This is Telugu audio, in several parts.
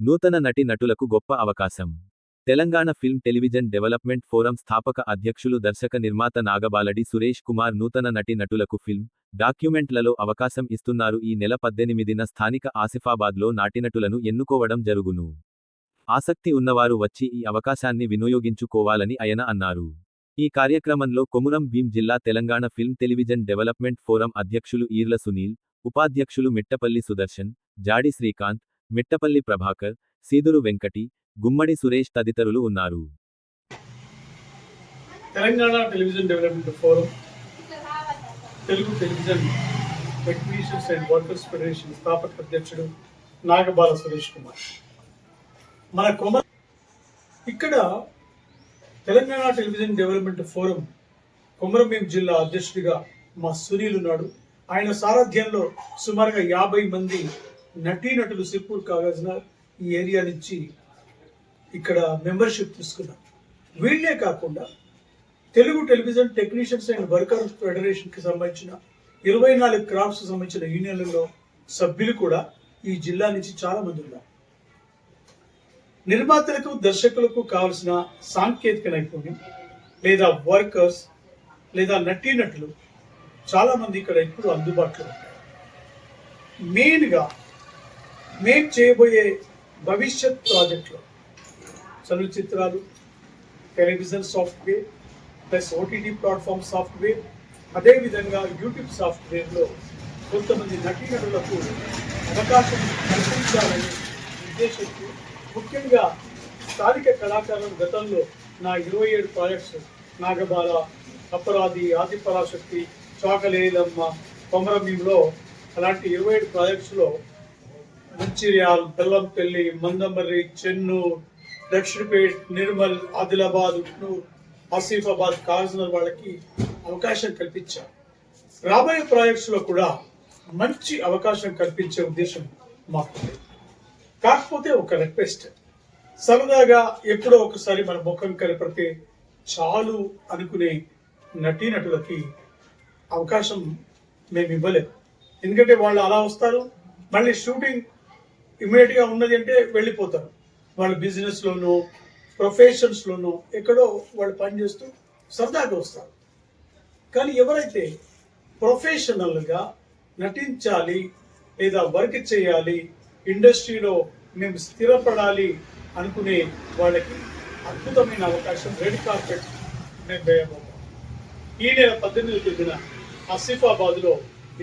నూతన నటి నటులకు గొప్ప అవకాశం. Telangana film television development forum స్థాపక అధ్యక్షులు దర్శక నిర్మాత నాగబాలడి సురేష్ కుమార్ నూతన నటి నటులకు ఫిల్మ్ డాక్యుమెంట్లలో అవకాశం ఇస్తున్నారు. ఈ నెల పద్దెనిమిదిన స్థానిక ఆసిఫాబాద్లో నాటినటులను ఎన్నుకోవడం జరుగును. ఆసక్తి ఉన్నవారు వచ్చి ఈ అవకాశాన్ని వినియోగించుకోవాలని ఆయన అన్నారు. ఈ కార్యక్రమంలో కొమురం భీం జిల్లా Telangana film television development forum అధ్యక్షులు ఈర్ల సునీల్ ఉపాధ్యక్షులు మిట్టపల్లి సుదర్శన్ జాడి శ్రీకాంత్ మిట్టపల్లి ప్రభాకర్ సీదురు వెంకటి గుమ్మడి సురేష్ తదితరులు ఉన్నారు. Telangana television development forum Telugu television technicians and workers federation స్థాపక అధ్యక్షుడు నాగబాల సురేష్ కుమార్. మన కొమ ఇక్కడ Telangana television development forum Komarambheem జిల్లా అధ్యక్షుడిగా మా సునీల్ ఉన్నాడు. ఆయన సారథ్యంలో సుమారుగా యాభై మంది నటీనటులు సిప్పూర్ కాగజ్న ఈ ఏరియా నుంచి ఇక్కడ మెంబర్షిప్ తీసుకున్నారు. వీళ్ళే కాకుండా Telugu television technicians and workers ఫెడరేషన్కి సంబంధించిన ఇరవై నాలుగు క్రాఫ్ట్స్ సంబంధించిన యూనియన్లలో సభ్యులు కూడా ఈ జిల్లా నుంచి చాలా మంది ఉన్నారు. నిర్మాతలకు దర్శకులకు కావలసిన సాంకేతిక నైపుణ్యం లేదా వర్కర్స్ లేదా నటీనటులు చాలా మంది ఇక్కడ ఇప్పుడు అందుబాటులో ఉంటారు. మెయిన్గా మేము చేయబోయే భవిష్యత్ ప్రాజెక్టులో చలనచిత్రాలు television software plus OTT platform software అదేవిధంగా యూట్యూబ్ సాఫ్ట్వేర్లో కొంతమంది నటీనటులకు అవకాశం కల్పించాలని ఉద్దేశంతో ముఖ్యంగా స్థానిక కళాకారుల గతంలో నా ఇరవై ఏడు ప్రాజెక్ట్స్ నాగబాల అపరాధి ఆదిపరాశక్తి చాకలేలమ్మ కొమరమీంలో అలాంటి ఇరవై ఏడు ప్రాజెక్ట్స్లో మంచిర్యాల్ బెల్లంపల్లి మందమర్రి చెన్నూరు దక్షిణపేట్ నిర్మల్ ఆదిలాబాద్ ఉట్నూర్ ఆసిఫాబాద్ కాజ్నర్ వాళ్ళకి అవకాశం కల్పించారు. రాబోయే ప్రాజెక్ట్స్లో కూడా మంచి అవకాశం కల్పించే ఉద్దేశం మాకు కాకపోతే ఒక రిక్వెస్ట్ సరదాగా ఎప్పుడో ఒకసారి మన ముఖం కలిపితే చాలు అనుకునే నటీనటులకి అవకాశం మేము ఇవ్వలేము ఎందుకంటే వాళ్ళు అలా వస్తారు మళ్ళీ షూటింగ్ ఇమీడియట్గా ఉన్నది అంటే వెళ్ళిపోతారు. వాళ్ళ బిజినెస్లోనో ప్రొఫెషన్స్లోనో ఎక్కడో వాళ్ళు పనిచేస్తూ సరదాగా వస్తారు. కానీ ఎవరైతే ప్రొఫెషనల్గా నటించాలి లేదా వర్క్ చేయాలి ఇండస్ట్రీలో మేము స్థిరపడాలి అనుకునే వాళ్ళకి అద్భుతమైన అవకాశం రెడ్ కార్పెట్ మేము వేయబోతాం ఈ నెల పద్దెనిమిది తేదీన ఆసిఫాబాద్లో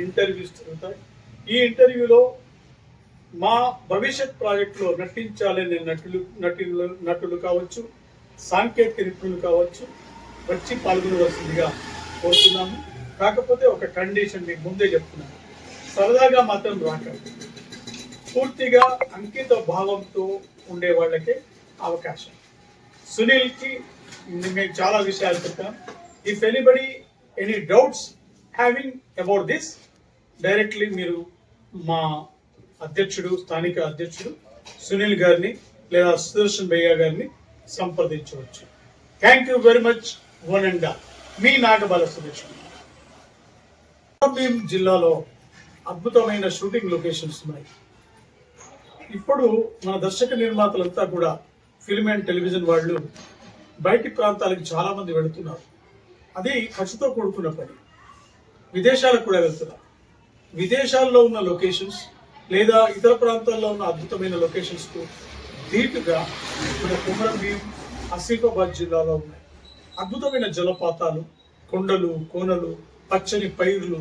ఇంటర్వ్యూస్ జరుగుతాయి. ఈ ఇంటర్వ్యూలో మా భవిష్యత్ ప్రాజెక్టులో నటించాలనే నటులు నటులు నటులు కావచ్చు సాంకేతిక నిపుణులు కావచ్చు వచ్చి పాల్గొనవలసిందిగా కోరుతున్నాము. కాకపోతే ఒక కండిషన్ మీకు ముందే చెప్తున్నాను. సరదాగా మాత్రం రాకండి. పూర్తిగా అంకిత భావంతో ఉండే వాళ్ళకే అవకాశం. సునీల్కి మేము చాలా విషయాలు చెప్తాం if anybody any doubts having about this directly మీరు మా అధ్యక్షుడు స్థానిక అధ్యక్షుడు సునీల్ గారిని లేదా సుదర్శన్ భయ్య గారిని సంప్రదించవచ్చు. Thank you very much one and all మీ నాగబాల సుదర్శన్ కొమరంభీం జిల్లాలో అద్భుతమైన షూటింగ్ లొకేషన్స్ ఉన్నాయి. ఇప్పుడు మన దర్శక నిర్మాతలంతా కూడా ఫిల్మ్ అండ్ టెలివిజన్ వాళ్ళు బయటి ప్రాంతాలకు చాలా మంది వెళుతున్నారు. అది ఖర్చుతో కూడుకున్న పని. విదేశాలకు కూడా వెళ్తున్నారు. విదేశాల్లో ఉన్న లొకేషన్స్ లేదా ఇతర ప్రాంతాల్లో ఉన్న అద్భుతమైన లొకేషన్స్కు ధీటుగా మన కుమరం భీం ఆసిఫాబాద్ జిల్లాలో ఉన్నాయి. అద్భుతమైన జలపాతాలు కొండలు కోనలు పచ్చని పైర్లు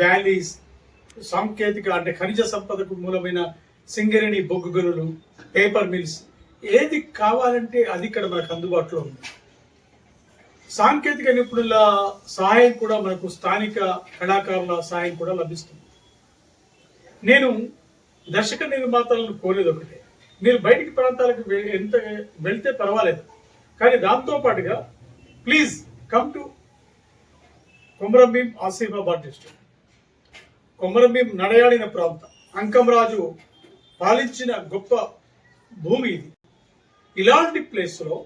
వ్యాలీస్ సాంకేతిక అంటే ఖనిజ సంపదకు మూలమైన సింగరేణి బొగ్గు గనులు పేపర్ మిల్స్. ఏది కావాలంటే అది ఇక్కడ మనకు అందుబాటులో ఉంది. సాంకేతిక నిపుణుల సహాయం కూడా మనకు స్థానిక కళాకారుల సహాయం కూడా లభిస్తుంది. నేను దర్శక నిర్మాతలను కోరేది ఒకటే. మీరు బయటికి ప్రాంతాలకు ఎంత వెళ్తే పర్వాలేదు. కానీ దాంతో పాటుగా please come to Komarambheem Asifabad district. Komarambheem నడయాడిన ప్రాంతం. అంకంరాజు పాలించిన గొప్ప భూమి ఇది. ఇలాంటి ప్లేస్లో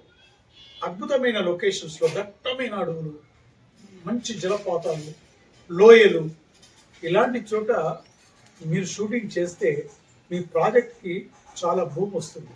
అద్భుతమైన లొకేషన్స్లో దట్టమైన అడవులు మంచి జలపాతాలు లోయలు ఇలాంటి చోట మీరు షూటింగ్ చేస్తే మీ ప్రాజెక్ట్కి చాలా భూమి వస్తుంది.